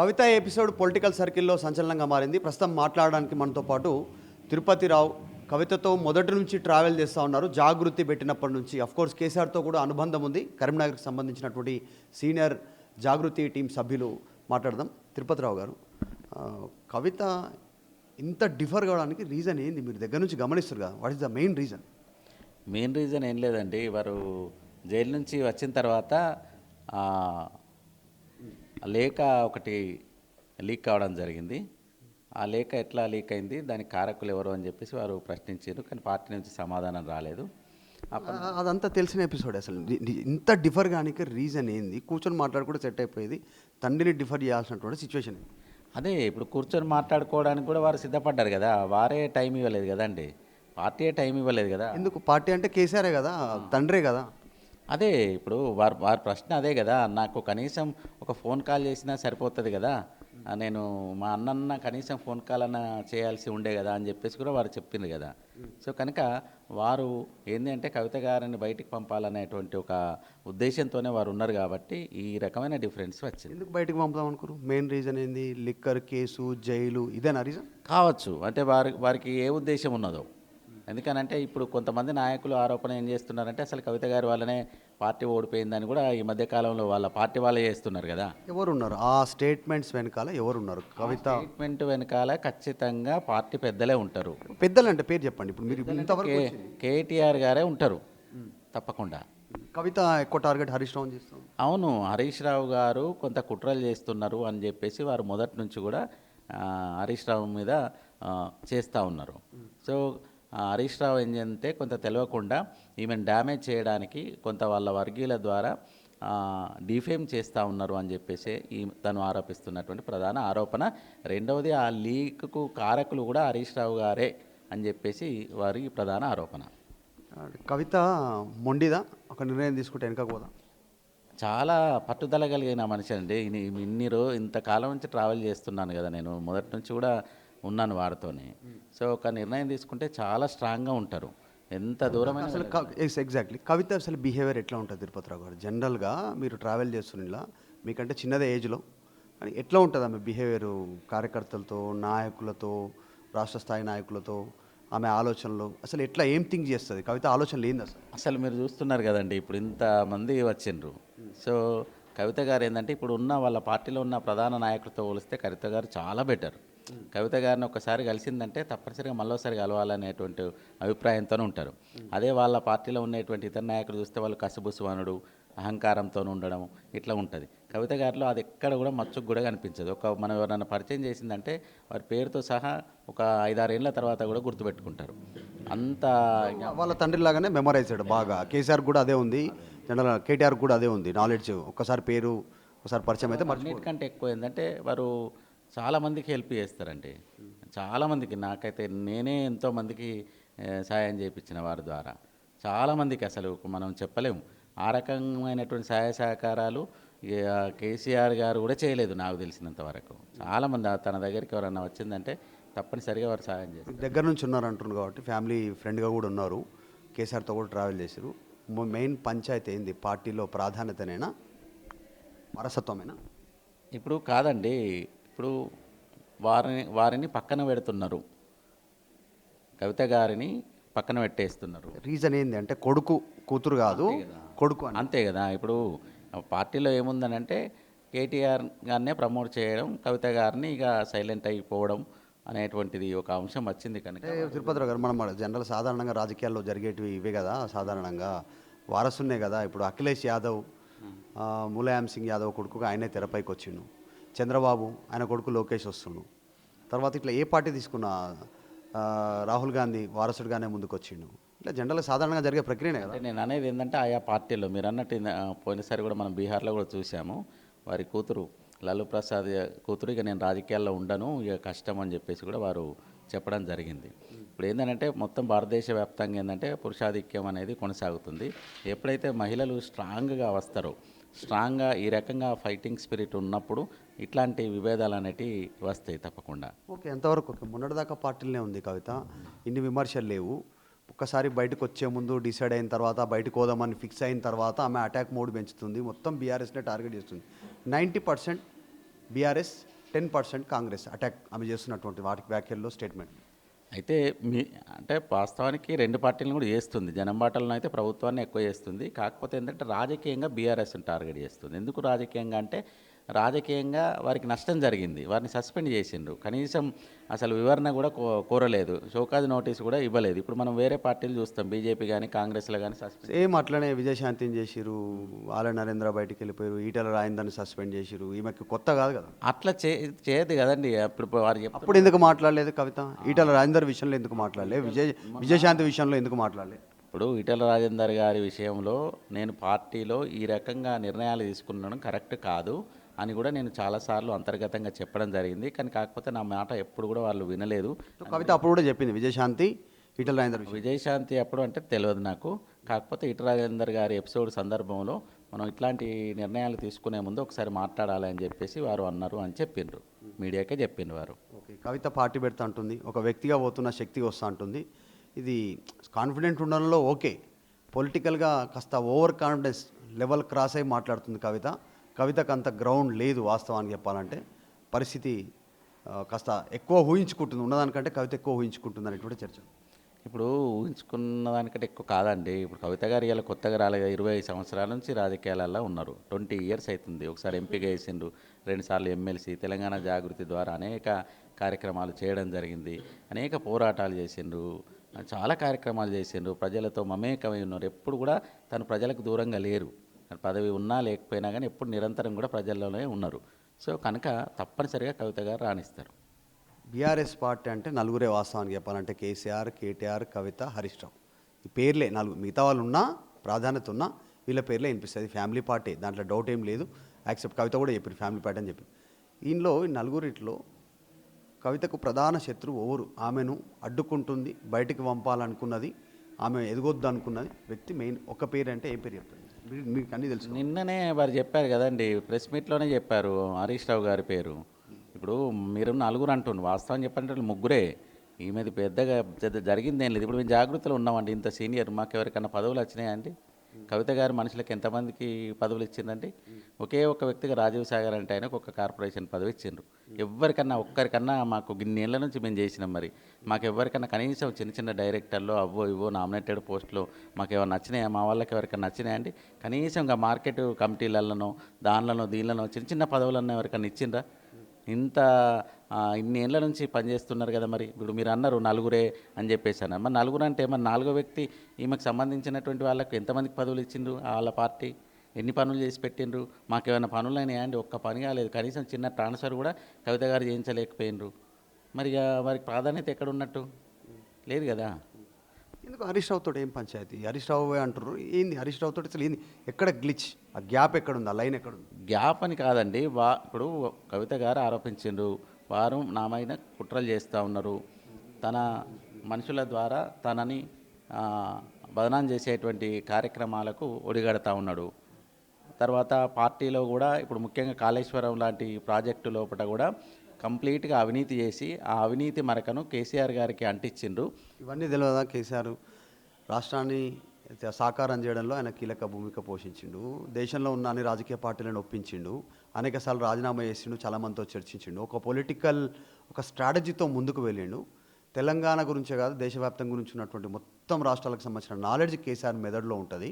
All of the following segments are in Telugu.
కవిత ఎపిసోడ్ పొలిటికల్ సర్కిల్లో సంచలనంగా మారింది. ప్రస్తుతం మాట్లాడడానికి మనతో పాటు తిరుపతి రావు కవితతో మొదటి నుంచి ట్రావెల్ చేస్తూ ఉన్నారు. జాగృతి పెట్టినప్పటి నుంచి. అఫ్కోర్స్ కేసీఆర్తో కూడా అనుబంధం ఉంది. కరీంనగర్కి సంబంధించినటువంటి సీనియర్ జాగృతి టీం సభ్యులు మాట్లాడదాం. తిరుపతిరావు గారు కవిత ఇంత డిఫర్ కావడానికి రీజన్ ఏంది? మీరు దగ్గర నుంచి గమనిస్తారు కదా what is the main reason main reason ఏం లేదండి. వారు జైలు నుంచి వచ్చిన తర్వాత లేఖ ఒకటి లీక్ కావడం జరిగింది. ఆ లేఖ ఎట్లా లీక్ అయింది? దానికి కారకులు ఎవరు అని చెప్పేసి వారు ప్రశ్నించారు. కానీ పార్టీ నుంచి సమాధానం రాలేదు. అదంతా తెలిసిన ఎపిసోడ్ అసలు. ఇంత డిఫర్ కానికి రీజన్ ఏంది? కూర్చొని మాట్లాడుకుంటే సెట్ అయిపోయేది. తండ్రిని డిఫర్ చేయాల్సినటువంటి సిచ్యువేషన్ అదే ఇప్పుడు కూర్చొని మాట్లాడుకోవడానికి కూడా వారు సిద్ధపడ్డారు కదా. వారే టైం ఇవ్వలేదు కదండి. పార్టీయే టైం ఇవ్వలేదు కదా. ఎందుకు? పార్టీ అంటే కేసీఆరే కదా తండ్రే కదా. అదే ఇప్పుడు వారి వారి ప్రశ్న అదే కదా. నాకు కనీసం ఒక ఫోన్ కాల్ చేసినా సరిపోతుంది కదా. నేను మా అన్నన్న కనీసం ఫోన్ కాల్ అన్న చేయాల్సి ఉండే కదా అని చెప్పేసి కూడా వారు చెప్పింది కదా. సో కనుక వారు ఏంటి అంటే కవిత గారిని బయటికి పంపాలనేటువంటి ఒక ఉద్దేశంతోనే వారు ఉన్నారు కాబట్టి ఈ రకమైన డిఫరెన్స్ వచ్చింది. ఎందుకు బయటకు పంపుదాం అనుకోరు మెయిన్ రీజన్ ఏంది? లిక్కర్ కేసు జైలు ఇదేనా రీజన్? కావచ్చు. అంటే వారి వారికి ఏ ఉద్దేశం ఉన్నదో. ఎందుకనంటే ఇప్పుడు కొంతమంది నాయకులు ఆరోపణ ఏం చేస్తున్నారంటే అసలు కవిత గారి వల్లనే పార్టీ ఓడిపోయిందని కూడా ఈ మధ్య కాలంలో వాళ్ళ పార్టీ వాళ్ళే చేస్తున్నారు కదా. ఎవరు ఉన్నారు ఆ స్టేట్మెంట్స్ వెనకాల ఎవరు ఉన్నారు కవిత? స్టేట్మెంట్ వెనకాల ఖచ్చితంగా పార్టీ పెద్దలే ఉంటారు. పెద్దలు అంటే పేరు చెప్పండి. ఇప్పుడు మీరు ఇంతవరకు కేటీఆర్ గారే ఉంటారు. తప్పకుండా. కవిత ఎక్కువ టార్గెట్ హరీష్ రావు అవును హరీష్ రావు గారు కొంత కుట్రలు చేస్తున్నారు అని చెప్పేసి వారు మొదటి నుంచి కూడా హరీష్ రావు మీద చేస్తూ ఉన్నారు. సో హరీష్ రావు ఏంటంటే కొంత తెలియకుండా ఈమెను డ్యామేజ్ చేయడానికి కొంత వాళ్ళ వర్గీయుల ద్వారా డిఫేమ్ చేస్తూ ఉన్నారు అని చెప్పేసి ఈ తను ఆరోపిస్తున్నటువంటి ప్రధాన ఆరోపణ. రెండవది ఆ లీక్కు కారకులు కూడా హరీష్ రావు గారే అని చెప్పేసి వారి ప్రధాన ఆరోపణ. కవిత మొండిదా? ఒక నిర్ణయం తీసుకుంటే వెనక పోదా? చాలా పట్టుదల కలిగిన మనిషి అండి. ఇన్ని ఇన్ని రో ఇంతకాలం నుంచి ట్రావెల్ చేస్తున్నాను కదా నేను. మొదటి నుంచి కూడా ఉన్నాను వారితోనే. సో ఒక నిర్ణయం తీసుకుంటే చాలా స్ట్రాంగ్గా ఉంటారు. ఎంత దూరమైన అసలు ఎగ్జాక్ట్లీ. కవిత అసలు బిహేవియర్ ఎట్లా ఉంటుంది తిరుపతిరావు గారు? జనరల్గా మీరు ట్రావెల్ చేస్తున్న మీకంటే చిన్నదే ఏజ్లో. కానీ ఎట్లా ఉంటుంది ఆమె బిహేవియర్? కార్యకర్తలతో నాయకులతో రాష్ట్ర స్థాయి నాయకులతో ఆమె ఆలోచనలు. అసలు ఎట్లా ఏం థింక్ చేస్తుంది? కవిత ఆలోచనలు ఏంది అసలు? అసలు మీరు చూస్తున్నారు కదండి ఇప్పుడు ఇంతమంది వచ్చిండ్రు. సో కవిత గారు ఏంటంటే ఇప్పుడు ఉన్న వాళ్ళ పార్టీలో ఉన్న ప్రధాన నాయకులతో పోలిస్తే కవిత గారు చాలా బెటర్. కవిత గారిని ఒకసారి కలిసిందంటే తప్పనిసరిగా మళ్ళీసారి కలవాలనేటువంటి అభిప్రాయంతోనే ఉంటారు. అదే వాళ్ళ పార్టీలో ఉన్నటువంటి ఇతర నాయకులు చూస్తే వాళ్ళు కసుబుసువనుడు అహంకారంతో ఉండడం ఇట్లా ఉంటుంది. కవిత గారిలో అది ఎక్కడ కూడా మచ్చుకు కూడా కనిపించదు. ఒక మనం ఎవరైనా పరిచయం చేసిందంటే వారి పేరుతో సహా ఒక ఐదారేళ్ళ తర్వాత కూడా గుర్తుపెట్టుకుంటారు. అంత వాళ్ళ తండ్రి లాగానే మెమరైజ్డ్ బాగా. కేసీఆర్ కూడా అదే ఉంది. జనరల్ కేటీఆర్ కూడా అదే ఉంది. నాలెడ్జ్ ఒక్కసారి పేరు ఒకసారి పరిచయం అయితే మర్చిపో అన్నిటికంటే ఎక్కువ ఏంటంటే వారు చాలా మందికి హెల్ప్ చేస్తారండి. చాలా మందికి నాకైతే నేనే ఎంతో మందికి ఏ, సహాయం చేయించిన వారి ద్వారా. చాలా మందికి అసలు మనం చెప్పలేము. ఆ రకమైనటువంటి సహాయ సహకారాలు కేసీఆర్ గారు కూడా చేయలేదు నాకు తెలిసినంత వరకు. చాలామంది తన దగ్గరికి ఎవరన్నా వచ్చిందంటే తప్పనిసరిగా వారు సహాయం చేస్తారు. దగ్గర నుంచి ఉన్నారు అంటున్నారు కాబట్టి ఫ్యామిలీ ఫ్రెండ్గా కూడా ఉన్నారు. కేసీఆర్తో కూడా ట్రావెల్ చేశారు. మెయిన్ పంచాయతీ ఏంది? పార్టీలో ప్రాధాన్యతనేనా? వారసత్వమేనా? ఇప్పుడు కాదండి ఇప్పుడు వారిని వారిని పక్కన పెడుతున్నారు. కవిత గారిని పక్కన పెట్టేస్తున్నారు. రీజన్ ఏంది అంటే కొడుకు కూతురు కాదు కొడుకు అంతే కదా. ఇప్పుడు పార్టీలో ఏముందనంటే కేటీఆర్ గారినే ప్రమోట్ చేయడం కవిత గారిని ఇక సైలెంట్ అయిపోవడం అనేటువంటిది ఒక అంశం వచ్చింది కనుక. తిరుపతిరావు గారు మనం జనరల్ సాధారణంగా రాజకీయాల్లో జరిగేటివి ఇవే కదా సాధారణంగా. వారసున్నే కదా. ఇప్పుడు అఖిలేష్ యాదవ్ ములాయం సింగ్ యాదవ్ కొడుకుగా ఆయనే తెరపైకి వచ్చిండు చంద్రబాబు ఆయన కొడుకు లోకేష్ వస్తుండు. తర్వాత ఇట్లా ఏ పార్టీ తీసుకున్న రాహుల్ గాంధీ వారసుడిగానే ముందుకు వచ్చిండు ఇట్లా జనరల్గా సాధారణంగా జరిగే ప్రక్రియనే కదా. నేను అనేది ఏంటంటే ఆయా పార్టీలో మీరు అన్నట్టు పోయినసారి కూడా మనం బీహార్లో కూడా చూసాము వారి కూతురు లాలూ ప్రసాద్ కూతురు ఇక నేను రాజకీయాల్లో ఉండను ఇక కష్టం అని చెప్పేసి కూడా వారు చెప్పడం జరిగింది. ఇప్పుడు ఏంటంటే మొత్తం భారతదేశ వ్యాప్తంగా ఏంటంటే పురుషాధిక్యం అనేది కొనసాగుతుంది. ఎప్పుడైతే మహిళలు స్ట్రాంగ్గా వస్తారో స్ట్రాంగ్గా ఈ రకంగా ఫైటింగ్ స్పిరిట్ ఉన్నప్పుడు ఇట్లాంటి విభేదాలు అనేటివి వస్తాయి తప్పకుండా. ఓకే ఎంతవరకు? ఓకే మొన్నటిదాకా పార్టీలనే ఉంది కవిత. ఇన్ని విమర్శలు లేవు. ఒక్కసారి బయటకు వచ్చే ముందు డిసైడ్ అయిన తర్వాత బయటకు పోదామని ఫిక్స్ అయిన తర్వాత ఆమె అటాక్ మోడ్ పెంచుతుంది. మొత్తం బీఆర్ఎస్నే టార్గెట్ చేస్తుంది. Ninety percent BRS ten percent Congress attack ఆమె చేస్తున్నటువంటి వాటికి వ్యాఖ్యల్లో స్టేట్మెంట్ అయితే మీ అంటే వాస్తవానికి రెండు పార్టీలను కూడా చేస్తుంది. జనం బాటలను అయితే ప్రభుత్వాన్ని ఎక్కువ చేస్తుంది. కాకపోతే ఏంటంటే రాజకీయంగా బీఆర్ఎస్ని టార్గెట్ చేస్తుంది. ఎందుకు రాజకీయంగా అంటే రాజకీయంగా వారికి నష్టం జరిగింది. వారిని సస్పెండ్ చేసిండ్రు. కనీసం అసలు వివరణ కూడా కోరలేదు. షోకాజ్ నోటీస్ కూడా ఇవ్వలేదు. ఇప్పుడు మనం వేరే పార్టీలు చూస్తాం. బీజేపీ కానీ కాంగ్రెస్లో కానీ సస్పెండ్ సేమ్ అట్లనే విజయశాంతిని చేసిరు ఆల నరేంద్ర బయటికి వెళ్ళిపోయారు. ఈటల రాయిందని సస్పెండ్ చేసిరు ఈమెకి కొత్త కాదు కదా? అట్లా చే చేయదు కదండి. అప్పుడు వారు అప్పుడు ఎందుకు మాట్లాడలేదు కవిత? ఈటల రాజేందర్ విషయంలో ఎందుకు మాట్లాడలేదు? విజయ్ విజయశాంతి విషయంలో ఎందుకు మాట్లాడలేదు? ఇప్పుడు ఈటల రాజేందర్ గారి విషయంలో నేను పార్టీలో ఈ రకంగా నిర్ణయాలు తీసుకున్నాను. కరెక్ట్ కాదు. అని కూడా నేను చాలాసార్లు అంతర్గతంగా చెప్పడం జరిగింది. కానీ కాకపోతే నా మాట ఎప్పుడు కూడా వాళ్ళు వినలేదు. కవిత అప్పుడు కూడా చెప్పింది విజయశాంతి ఈటల రాజేందర్ విజయశాంతి అప్పుడు అంటే తెలియదు నాకు. కాకపోతే ఈటల రాజేందర్ గారి ఎపిసోడ్ సందర్భంలో మనం ఇట్లాంటి నిర్ణయాలు తీసుకునే ముందు ఒకసారి మాట్లాడాలి అని చెప్పేసి వారు అన్నారు అని చెప్పిండ్రు. మీడియాకే చెప్పిండ్రు వారు. ఓకే కవిత పార్టీ పెడతా ఉంటుంది ఒక వ్యక్తిగా పోతున్న శక్తి వస్తూ ఉంటుంది ఇది కాన్ఫిడెంట్ ఉండడంలో ఓకే. పొలిటికల్గా కాస్త ఓవర్ కాన్ఫిడెన్స్ లెవెల్ క్రాస్ అయి మాట్లాడుతుంది కవిత. కవితకు అంత గ్రౌండ్ లేదు వాస్తవానికి చెప్పాలంటే. పరిస్థితి కాస్త ఎక్కువ ఊహించుకుంటుంది. ఉన్నదానికంటే కవిత ఎక్కువ ఊహించుకుంటుంది అనేటువంటి చర్చ. ఇప్పుడు ఊహించుకున్న దానికంటే ఎక్కువ కాదండి. ఇప్పుడు కవిత గారు ఇలా కొత్తగా రాలేదు ఇరవై సంవత్సరాల నుంచి రాజకీయాలలో ఉన్నారు. ట్వంటీ ఇయర్స్ అవుతుంది ఒకసారి ఎంపీగా వేసిండ్రు. రెండుసార్లు ఎమ్మెల్సీ. తెలంగాణ జాగృతి ద్వారా అనేక కార్యక్రమాలు చేయడం జరిగింది. అనేక పోరాటాలు చేసిండ్రు. చాలా కార్యక్రమాలు చేసిండ్రు. ప్రజలతో మమేకమై ఉన్నారు. ఎప్పుడు కూడా తను ప్రజలకు దూరంగా లేరు. పదవి ఉన్నా లేకపోయినా కానీ ఎప్పుడు నిరంతరం కూడా ప్రజల్లోనే ఉన్నారు. సో కనుక తప్పనిసరిగా కవిత గారు రాణిస్తారు. బీఆర్ఎస్ పార్టీ అంటే నలుగురే వాస్తవానికి చెప్పాలంటే కేసీఆర్ కేటీఆర్ కవిత హరీష్ రావు. ఈ పేర్లే నలుగురు మిగతా వాళ్ళు ఉన్నా ప్రాధాన్యత ఉన్నా వీళ్ళ పేర్లే వినిపిస్తుంది. ఫ్యామిలీ పార్టీ దాంట్లో డౌట్ ఏం లేదు. యాక్సెప్ట్ కవిత కూడా చెప్పింది ఫ్యామిలీ పార్టీ అని చెప్పి దీనిలో ఈ నలుగురిట్లో కవితకు ప్రధాన శత్రువు ఎవరు? ఆమెను అడ్డుకుంటుంది బయటికి పంపాలనుకున్నది ఆమె ఎదగొద్దు అనుకున్నది వ్యక్తి మెయిన్. ఒక పేరు అంటే ఏ పేరు చెప్తుంది మీకు అన్నీ తెలుసు. నిన్ననే వారు చెప్పారు కదండి ప్రెస్ మీట్లోనే చెప్పారు హరీష్ రావు గారి పేరు. ఇప్పుడు మీరు నలుగురు అంటుండ్రు వాస్తవం చెప్పంటే ముగ్గురే. ఈ మీద పెద్దగా పెద్ద జరిగింది లేదు. ఇప్పుడు మేము జాగ్రత్తలో ఉన్నామండి ఇంత సీనియర్ మాకు ఎవరికన్నా పదవులు వచ్చినాయా అండి? కవిత గారి మనుషులకు ఎంతమందికి పదవులు ఇచ్చిందండి ఒకే ఒక వ్యక్తిగా రాజీవ్ సాగర్ అంటే ఆయనకు ఒక కార్పొరేషన్ పదవి ఇచ్చిండ్రు. ఎవరికన్నా ఒక్కరికన్నా మాకు గిన్నేళ్ళ నుంచి మేము చేసినాం మరి. మాకు ఎవరికన్నా కనీసం చిన్న చిన్న డైరెక్టర్లో అవ్వో ఇవో నామినేటెడ్ పోస్టులో మాకు ఏమైనా నచ్చినాయా? మా వాళ్ళకి ఎవరికైనా నచ్చినాయా అండి? కనీసం ఇంకా మార్కెట్ కమిటీలలోనో దానిలోనో దీనిలోనో చిన్న చిన్న పదవులన్నీ ఎవరికైనా ఇచ్చిండ్రా? ఇంత ఇన్ని ఏళ్ళ నుంచి పనిచేస్తున్నారు కదా మరి. ఇప్పుడు మీరు అన్నారు నలుగురే అని చెప్పేసి అన్నారు. మరి నలుగురు అంటే మరి నాలుగో వ్యక్తి ఈమెకు సంబంధించినటువంటి వాళ్ళకు ఎంతమందికి పదవులు ఇచ్చిండ్రు? వాళ్ళ పార్టీ ఎన్ని పనులు చేసి పెట్టిండ్రు? మాకు ఏమైనా పనులు అయినాయా అండి? ఒక్క పని కాలేదు. కనీసం చిన్న ట్రాన్స్ఫర్ కూడా కవిత గారు చేయించలేకపోయినరు. మరి వారికి ప్రాధాన్యత ఎక్కడ ఉన్నట్టు? లేదు కదా. ఎందుకు హరీష్ రావు తోటి ఏం పంచాయతీ? హరీష్ రావు అంటారు ఏంది హరీష్ రావు తోటి అసలు ఏంది? ఎక్కడ గ్లిచ్ ఆ గ్యాప్ ఎక్కడ ఉంది ఆ లైన్ ఎక్కడ ఉంది గ్యాప్ అని కాదండి. వా ఇప్పుడు కవిత గారు ఆరోపించిండ్రు. వారు నా మీద కుట్రలు చేస్తూ ఉన్నారు. తన మనుషుల ద్వారా తనని బదనాం చేసేటువంటి కార్యక్రమాలకు ఒడిగడతా ఉన్నాడు. తర్వాత పార్టీలో కూడా ఇప్పుడు ముఖ్యంగా కాళేశ్వరం లాంటి ప్రాజెక్టు లోపల కూడా కంప్లీట్గా అవినీతి చేసి ఆ అవినీతి మరకను కేసీఆర్ గారికి అంటించిండ్రు. ఇవన్నీ తెలియదా కేసీఆర్? రాష్ట్రాన్ని సాకారం చేయడంలో ఆయన కీలక భూమిక పోషించిండు. దేశంలో ఉన్న అన్ని రాజకీయ పార్టీలను ఒప్పించిండు. అనేకసార్లు రాజీనామా చేసిండు చాలా మందితో చర్చించిండు. ఒక పొలిటికల్ ఒక స్ట్రాటజీతో ముందుకు వెళ్ళిండు. తెలంగాణ గురించే కాదు దేశవ్యాప్తం గురించి ఉన్నటువంటి మొత్తం రాష్ట్రాలకు సంబంధించిన నాలెడ్జ్ కేసీఆర్ మెదడులో ఉంటుంది.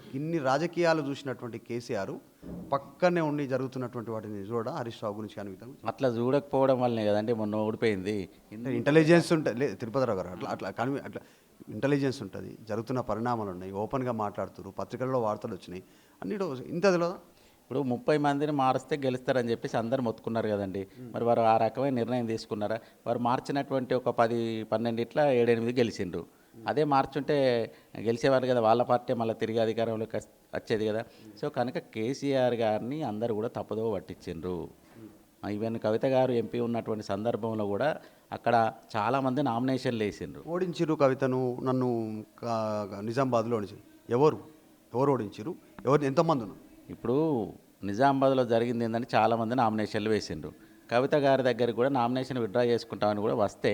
ఇన్ని రాజకీయాలు చూసినటువంటి కేసీఆర్ పక్కనే ఉండి జరుగుతున్నటువంటి వాటిని చూడ హరీష్ రావు గురించి కానీ. అట్లా చూడకపోవడం వల్లనే కదండి మొన్న ఓడిపోయింది. ఇంటెలిజెన్స్ ఉంటుంది లేదు తిరుపతిరావు గారు అట్లా అట్లా కానీ అట్లా ఇంటెలిజెన్స్ ఉంటుంది జరుగుతున్న పరిణామాలు ఉన్నాయి ఓపెన్గా మాట్లాడుతున్నారు పత్రికల్లో వార్తలు వచ్చినాయి. అన్నిటి ఇంత తెలియదా ఇప్పుడు ముప్పై మందిని మారిస్తే గెలుస్తారని చెప్పేసి అందరు మొత్తుకున్నారు కదండి. మరి వారు ఆ రకమైన నిర్ణయం తీసుకున్నారా? వారు మార్చినటువంటి ఒక పది పన్నెండు ఇట్లా ఏడెనిమిది గెలిచిండ్రు. అదే మార్చుంటే గెలిచేవారు కదా వాళ్ళ పార్టీ మళ్ళీ తిరిగి అధికారంలోకి వచ్చేది కదా. సో కనుక కేసీఆర్ గారిని అందరూ కూడా తప్పుదో పట్టించిండ్రు. ఈవెన్ కవిత గారు ఎంపీ ఉన్నటువంటి సందర్భంలో కూడా అక్కడ చాలామంది నామినేషన్లు వేసిండ్రు. ఓడించిరు కవితను నన్ను నిజామాబాద్లో ఓడించారు ఎవరు? ఎవరు ఓడించిరు ఎవరు ఎంతమంది ఉన్నారు ఇప్పుడు నిజామాబాద్లో జరిగింది ఏంటంటే చాలామంది నామినేషన్లు వేసిండ్రు. కవిత గారి దగ్గరికి కూడా నామినేషన్ విత్డ్రా చేసుకుంటామని కూడా వస్తే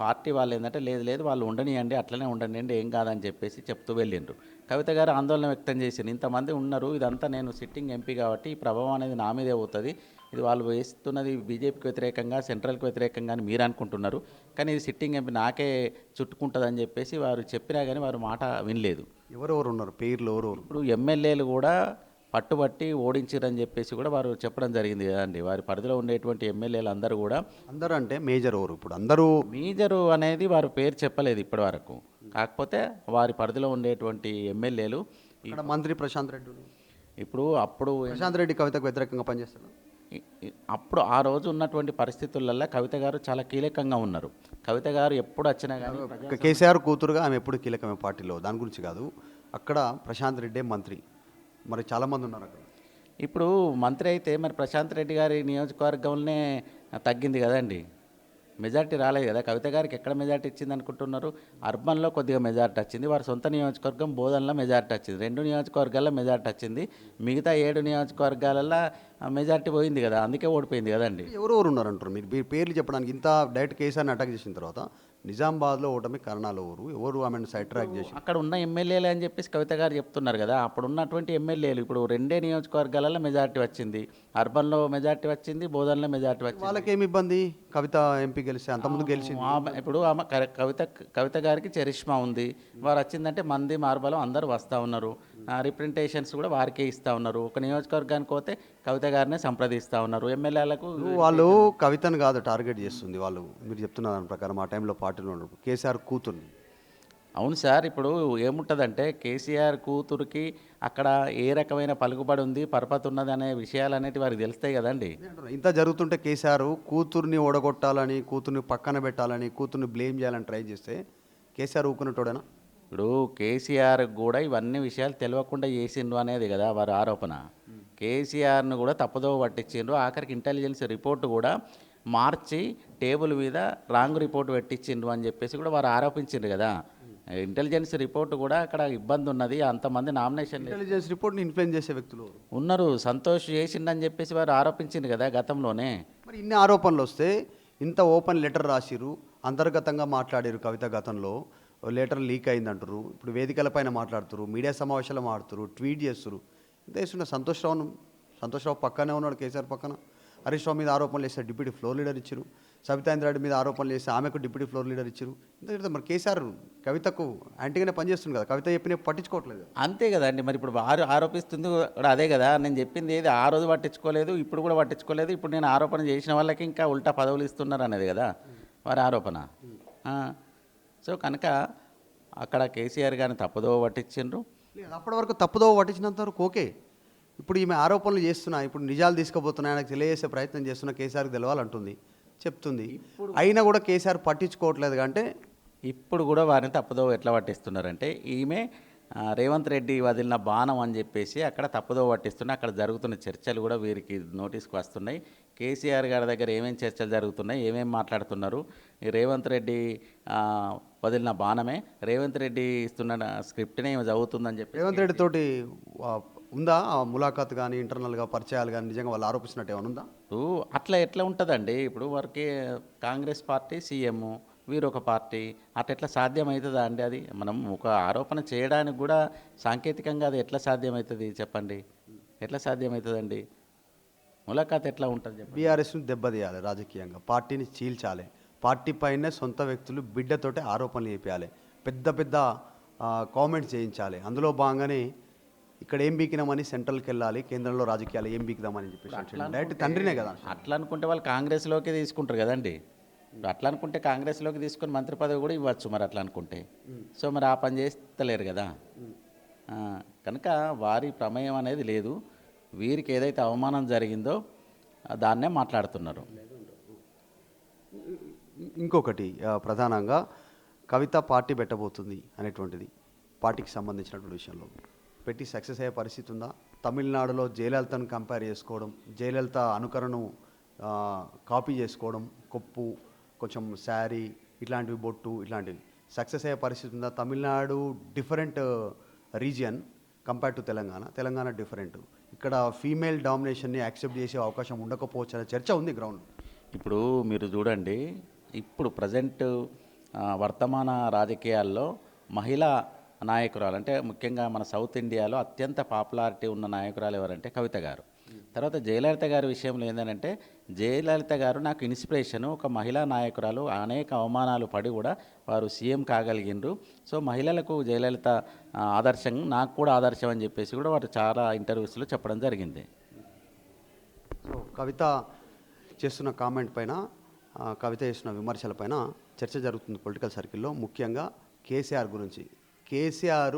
పార్టీ వాళ్ళు ఏంటంటే లేదు లేదు వాళ్ళు ఉండనియండి అట్లనే ఉండనియండి ఏం కాదని చెప్పేసి చెప్తూ వెళ్ళిండ్రు. కవిత గారు ఆందోళన వ్యక్తం చేసింది ఇంతమంది ఉన్నారు ఇదంతా నేను సిట్టింగ్ ఎంపీ కాబట్టి ఈ ప్రభావం అనేది నా మీదే అవుతుంది ఇది వాళ్ళు వేస్తున్నది బీజేపీకి వ్యతిరేకంగా సెంట్రల్కి వ్యతిరేకంగా అని మీరు అనుకుంటున్నారు. కానీ ఇది సిట్టింగ్ ఎంపీ నాకే చుట్టుకుంటుందని చెప్పేసి వారు చెప్పినా కానీ వారు మాట వినలేదు. ఎవరెవరు ఉన్నారు? పేర్లు ఎవరెవరు ఇప్పుడు ఎమ్మెల్యేలు కూడా పట్టుబట్టి ఓడించారని చెప్పేసి కూడా వారు చెప్పడం జరిగింది కదండి. వారి పరిధిలో ఉండేటువంటి ఎమ్మెల్యేలు అందరూ కూడా అందరూ అంటే మేజర్ ఎవరు ఇప్పుడు? అందరూ మేజరు అనేది వారు పేరు చెప్పలేదు ఇప్పటి వరకు. కాకపోతే వారి పరిధిలో ఉండేటువంటి ఎమ్మెల్యేలు ఇక్కడ మంత్రి ప్రశాంత్ రెడ్డి. ఇప్పుడు అప్పుడు ప్రశాంత్ రెడ్డి కవితకు వ్యతిరేకంగా ఇ- అప్పుడు ఆ రోజు ఉన్నటువంటి పరిస్థితులలో కవిత గారు చాలా కీలకంగా ఉన్నారు. కవిత గారు ఎప్పుడు వచ్చినా కానీ కేసీఆర్ కూతురుగా ఆమె ఎప్పుడు కీలకమే పార్టీలో దాని గురించి కాదు. అక్కడ ప్రశాంత్ రెడ్డే మంత్రి. మరి చాలామంది ఉన్నారు అక్కడ. ఇప్పుడు మంత్రి అయితే మరి ప్రశాంత్ రెడ్డి గారి నియోజకవర్గంలోనే తగ్గింది కదండి. మెజార్టీ రాలేదు కదా. కవిత గారికి ఎక్కడ మెజార్టీ ఇచ్చింది అనుకుంటున్నారు? అర్బన్లో కొద్దిగా మెజార్టీ వచ్చింది. వారి సొంత నియోజకవర్గం బోధనలో మెజార్టీ వచ్చింది. రెండు నియోజకవర్గాల్లో మెజార్టీ వచ్చింది. మిగతా ఏడు నియోజకవర్గాలలో మెజార్టీ పోయింది కదా. అందుకే ఓడిపోయింది కదండి. ఎవరెవరు ఉన్నారంటారు? మీరు మీ పేర్లు చెప్పడానికి ఇంత డైరెక్ట్ కేసీఆర్ని అటాక్ చేసిన తర్వాత నిజామాబాద్లో ఓటమి కారణాలు ఎవరు ఎవరు ఆమెను సైడ్ ట్రాక్ చేసి అక్కడ ఉన్న ఎమ్మెల్యేలు అని చెప్పేసి కవిత గారు చెప్తున్నారు కదా. అప్పుడు ఉన్నటువంటి ఎమ్మెల్యేలు ఇప్పుడు రెండే నియోజకవర్గాలలో మెజార్టీ వచ్చింది. అర్బన్లో మెజార్టీ వచ్చింది బోధనలో మెజార్టీ వచ్చింది. వాళ్ళకేమి ఇబ్బంది? కవిత ఎంపీ గెలిస్తే అంతకుముందు గెలిచింది. ఆమె- ఇప్పుడు ఆమె కర- కవిత కవిత గారికి చరిష్మా ఉంది. వారు వచ్చిందంటే మంది మార్బలం అందరూ వస్తూ ఉన్నారు. రిప్రజెంటేషన్స్ కూడా వారికే ఇస్తూ ఉన్నారు. ఒక నియోజకవర్గానికి పోతే కవిత గారినే సంప్రదిస్తూ ఉన్నారు. ఎమ్మెల్యేలకు వాళ్ళు కవితను కాదు టార్గెట్ చేస్తుంది వాళ్ళు. మీరు చెప్తున్న దాని ప్రకారం ఆ టైంలో పార్టీలో ఉన్నప్పుడు. కేసీఆర్ కూతుర్ని. అవును సార్ ఇప్పుడు ఏముంటుందంటే కేసీఆర్ కూతురికి అక్కడ ఏ రకమైన పలుకుబడి ఉంది పరపతి ఉన్నది అనే విషయాలు అనేవి వారికి తెలుస్తాయి కదండి. ఇంత జరుగుతుంటే కేసీఆర్ కూతుర్ని ఓడగొట్టాలని కూతుర్ని పక్కన పెట్టాలని కూతుర్ని బ్లేమ్ చేయాలని ట్రై చేస్తే కేసీఆర్ ఊకున్నట్టోడేనా ఇప్పుడు కేసీఆర్ కూడా ఇవన్నీ విషయాలు తెలియకుండా చేసిండ్రు అనేది కదా వారి ఆరోపణ. కేసీఆర్ను కూడా తప్పుదో పట్టించిండ్రు. ఆఖరికి ఇంటెలిజెన్స్ రిపోర్ట్ కూడా మార్చి టేబుల్ మీద రాంగ్ రిపోర్ట్ పెట్టించిండ్రు అని చెప్పేసి కూడా వారు ఆరోపించిండ్రు కదా. ఇంటెలిజెన్స్ రిపోర్ట్ కూడా అక్కడ ఇబ్బంది ఉన్నది అంతమంది నామినేషన్ ఇంటెలిజెన్స్ రిపోర్ట్ని ఇన్ఫ్లుయెన్స్ చేసే వ్యక్తులు? ఉన్నారు సంతోష్ చేసిండని చెప్పేసి వారు ఆరోపించిండ్రు కదా గతంలోనే. మరి ఇన్ని ఆరోపణలు వస్తే ఇంత ఓపెన్ లెటర్ రాసిరు అంతర్గతంగా మాట్లాడారు కవిత గతంలో లెటర్ లీక్ అయిందంటారు ఇప్పుడు వేదికలపైన మాట్లాడుతారు మీడియా సమావేశాలు మాడుతారు ట్వీట్ చేస్తారు ఇంత రావు సంతోష్ రావు పక్కనే ఉన్నాడు కేసీఆర్ పక్కన. హరీష్ రావు మీద ఆరోపణలు చేస్తే డిప్యూటీ ఫ్లోర్ లీడర్ ఇచ్చారు సబితాంద్ర రెడ్డి మీద ఆరోపణలు చేస్తే ఆమెకు డిప్యూటీ ఫ్లోర్ లీడర్ ఇచ్చారు. ఇంత చేస్తే మరి కేసీఆర్ కవితకు యాంటీగానే పనిచేస్తుంది కదా కవిత చెప్పిన పట్టించుకోవట్లేదు. అంతే కదండి మరి ఇప్పుడు ఆరో ఆరోపిస్తుంది కూడా అదే కదా నేను చెప్పింది ఏది ఆ రోజు పట్టించుకోలేదు ఇప్పుడు కూడా పట్టించుకోలేదు ఇప్పుడు నేను ఆరోపణ చేసిన వాళ్ళకి ఇంకా ఉల్టా పదవులు ఇస్తున్నారు అనేది కదా వారి ఆరోపణ. సో కనుక అక్కడ కేసీఆర్ గారిని తప్పుదో పట్టించిండ్రు. లేదు అప్పటి వరకు తప్పుదో పట్టించినంత వరకు ఓకే ఇప్పుడు ఈమె ఆరోపణలు చేస్తున్నా ఇప్పుడు నిజాలు తీసుకుపోతున్నా ఆయనకు తెలియజేసే ప్రయత్నం చేస్తున్నా కేసీఆర్కి తెలవాలంటుంది చెప్తుంది. అయినా కూడా కేసీఆర్ పట్టించుకోవట్లేదు అంటే? ఇప్పుడు కూడా వారిని తప్పుదో ఎట్లా పట్టిస్తున్నారంటే ఈమె రేవంత్ రెడ్డి వదిలిన బాణం అని చెప్పేసి అక్కడ తప్పుదో పట్టిస్తున్నా అక్కడ జరుగుతున్న చర్చలు కూడా వీరికి నోటీస్కి వస్తున్నాయి. కేసీఆర్ గారి దగ్గర ఏమేమి చర్చలు జరుగుతున్నాయి ఏమేమి మాట్లాడుతున్నారు? రేవంత్ రెడ్డి వదిలిన బాణమే రేవంత్ రెడ్డి ఇస్తున్న స్క్రిప్ట్నే చదువుతుందని చెప్పి రేవంత్ రెడ్డి తోటి ఉందా? ఆ ములాఖాత్ కానీ ఇంటర్నల్గా పరిచయాలు కానీ నిజంగా వాళ్ళు ఆరోపిస్తున్నట్టు ఏమైనా ఉందా? ఇప్పుడు అట్లా ఎట్లా ఉంటుందండి? ఇప్పుడు వారికి కాంగ్రెస్ పార్టీ సీఎం వీరు ఒక పార్టీ అట్లా ఎట్లా సాధ్యమవుతుందా అండి అది? మనం ఒక ఆరోపణ చేయడానికి కూడా సాంకేతికంగా అది ఎట్లా సాధ్యమవుతుంది చెప్పండి? ఎట్లా సాధ్యమవుతుందండి ములాఖాత్ ఎట్లా ఉంటుంది చెప్పండి? బీఆర్ఎస్ను దెబ్బతీయాలి రాజకీయంగా. పార్టీని చీల్చాలి. పార్టీ పైన సొంత వ్యక్తులు బిడ్డతోటి ఆరోపణలు చేపించాలి పెద్ద పెద్ద కామెంట్స్ చేయించాలి. అందులో భాగంగానే ఇక్కడ ఏం బీకినామని సెంట్రల్కి వెళ్ళాలి కేంద్రంలో రాజకీయాలు ఏం బీకుదామని చెప్పేసి డైరెక్ట్ తండ్రినే కదా అట్లా అనుకుంటే వాళ్ళు కాంగ్రెస్లోకి తీసుకుంటారు కదండి. అట్లా అనుకుంటే కాంగ్రెస్లోకి తీసుకొని మంత్రి పదవి కూడా ఇవ్వచ్చు మరి అట్లా అనుకుంటే. సో మరి ఆ పని చేస్తలేరు కదా. కనుక వారి ప్రమేయం అనేది లేదు. వీరికి ఏదైతే అవమానం జరిగిందో దాన్నే మాట్లాడుతున్నారు. ఇంకొకటి ప్రధానంగా కవిత పార్టీ పెట్టబోతుంది అనేటువంటిది పార్టీకి సంబంధించినటువంటి విషయంలో. పెట్టి సక్సెస్ అయ్యే పరిస్థితి ఉందా? తమిళనాడులో జయలలితను కంపేర్ చేసుకోవడం జయలలిత అనుకరణను కాపీ చేసుకోవడం కొప్పు కొంచెం శారీ ఇట్లాంటివి బొట్టు ఇట్లాంటివి. సక్సెస్ అయ్యే పరిస్థితి ఉందా? Tamil Nadu different region compare to Telangana. Telangana different. ఇక్కడ ఫీమేల్ డామినేషన్ని యాక్సెప్ట్ చేసే అవకాశం ఉండకపోవచ్చు అనే చర్చ ఉంది గ్రౌండ్. ఇప్పుడు మీరు చూడండి ఇప్పుడు ప్రజెంట్ వర్తమాన రాజకీయాల్లో మహిళా నాయకురాలు అంటే ముఖ్యంగా మన సౌత్ ఇండియాలో అత్యంత పాపులారిటీ ఉన్న నాయకురాలు ఎవరంటే కవిత గారు. తర్వాత జయలలిత గారి విషయంలో ఏంటంటే జయలలిత గారు నాకు ఇన్స్పిరేషన్. ఒక మహిళా నాయకురాలు అనేక అవమానాలు పడి కూడా వారు సీఎం కాగలిగినరు సో మహిళలకు జయలలిత ఆదర్శం నాకు కూడా ఆదర్శం అని చెప్పేసి కూడా వారు చాలా ఇంటర్వ్యూస్లో చెప్పడం జరిగింది. సో కవిత చేస్తున్న కామెంట్ పైన కవిత చేస్తున్న విమర్శల పైన చర్చ జరుగుతుంది పొలిటికల్ సర్కిల్లో. ముఖ్యంగా కేసీఆర్ గురించి కేసీఆర్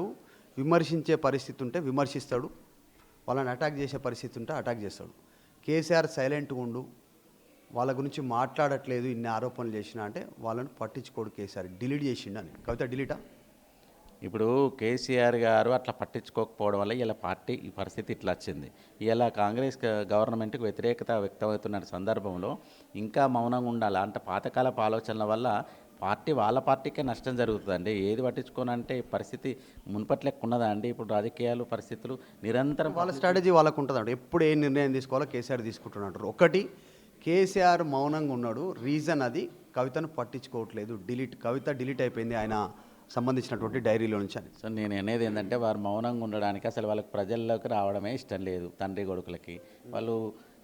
విమర్శించే పరిస్థితి ఉంటే విమర్శిస్తాడు వాళ్ళని అటాక్ చేసే పరిస్థితి ఉంటే అటాక్ చేస్తాడు. కేసీఆర్ సైలెంట్గా ఉండు వాళ్ళ గురించి మాట్లాడట్లేదు ఇన్ని ఆరోపణలు చేసినా అంటే వాళ్ళని పట్టించుకోడు కేసీఆర్ డిలీట్ చేసిండు అని. కవిత డిలీటా ఇప్పుడు కేసీఆర్ గారు అట్లా పట్టించుకోకపోవడం వల్ల ఇలా పార్టీ ఈ పరిస్థితి ఇట్లా వచ్చింది. ఇలా కాంగ్రెస్ గవర్నమెంట్కి వ్యతిరేకత వ్యక్తమవుతున్న సందర్భంలో ఇంకా మౌనంగా ఉండాలి? అంటే పాతకాలపు ఆలోచనల వల్ల పార్టీ వాళ్ళ పార్టీకే నష్టం జరుగుతుందండి. ఏది పట్టించుకోనంటే పరిస్థితి మునుపట్లెక్క ఉన్నదా అండి? ఇప్పుడు రాజకీయాలు పరిస్థితులు నిరంతరం వాళ్ళ స్ట్రాటజీ వాళ్ళకు ఉంటుందంట ఎప్పుడు ఏ నిర్ణయం తీసుకోవాలో కేసీఆర్ తీసుకుంటున్నాడు. ఒకటి కేసీఆర్ మౌనంగా ఉన్నాడు. రీజన్ అది కవితను పట్టించుకోవట్లేదు. డిలీట్ కవిత డిలీట్ అయిపోయింది ఆయన సంబంధించినటువంటి డైరీలో నుంచి అని. సో నేను అనేది ఏంటంటే వారు మౌనంగా ఉండడానికి అసలు వాళ్ళకి ప్రజల్లోకి రావడమే ఇష్టం లేదు తండ్రి కొడుకులకి. వాళ్ళు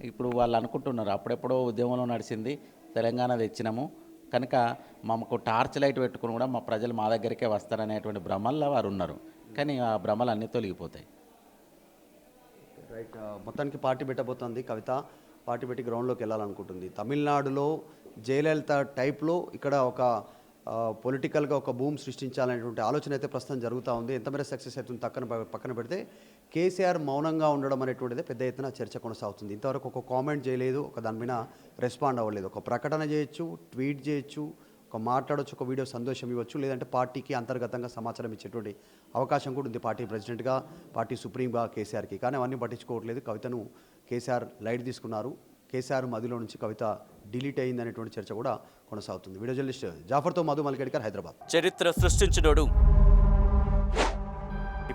ఇప్పుడు వాళ్ళు అనుకుంటున్నారు అప్పుడెప్పుడో ఉద్యమంలో నడిచింది తెలంగాణ తెచ్చినాము. కనుక మాకు టార్చ్ లైట్ పెట్టుకుని కూడా మా ప్రజలు మా దగ్గరికే వస్తారనేటువంటి భ్రమల్లో వారు ఉన్నారు. కానీ ఆ భ్రమలు అన్నీ తొలగిపోతాయి. రైట్ మొత్తానికి పార్టీ పెట్టబోతోంది కవిత. పార్టీ పెట్టి గ్రౌండ్లోకి వెళ్ళాలనుకుంటుంది. తమిళనాడులో జయలలిత టైప్లో ఇక్కడ ఒక పొలిటికల్గా ఒక భూమి సృష్టించాలనేటువంటి ఆలోచన అయితే ప్రస్తుతం జరుగుతూ ఉంది. ఎంతమేర సక్సెస్ అవుతుంది పక్కన పక్కన పెడితే కేసీఆర్ మౌనంగా ఉండడం అనేటువంటిది పెద్ద ఎత్తున చర్చ కొనసాగుతుంది. ఇంతవరకు ఒక కామెంట్ చేయలేదు ఒక దాని మీద రెస్పాండ్ అవ్వలేదు. ఒక ప్రకటన చేయొచ్చు ట్వీట్ చేయొచ్చు ఒక మాట్లాడొచ్చు ఒక వీడియో సందేశం ఇవ్వచ్చు లేదంటే పార్టీకి అంతర్గతంగా సమాచారం ఇచ్చేటువంటి అవకాశం కూడా ఉంది పార్టీ ప్రెసిడెంట్గా పార్టీ సుప్రీంగా కేసీఆర్కి. కానీ అవన్నీ పట్టించుకోవట్లేదు. కవితను కేసీఆర్ లైట్ తీసుకున్నారు. కేసీఆర్ మదిలో నుంచి కవిత డిలీట్ అయింది అనేటువంటి చర్చ కూడా కొనసాగుతుంది. వీడియో జర్నలిస్ట్ జాఫర్తో మధు మల్కేడ్కర్ హైదరాబాద్. చరిత్ర సృష్టించినోడు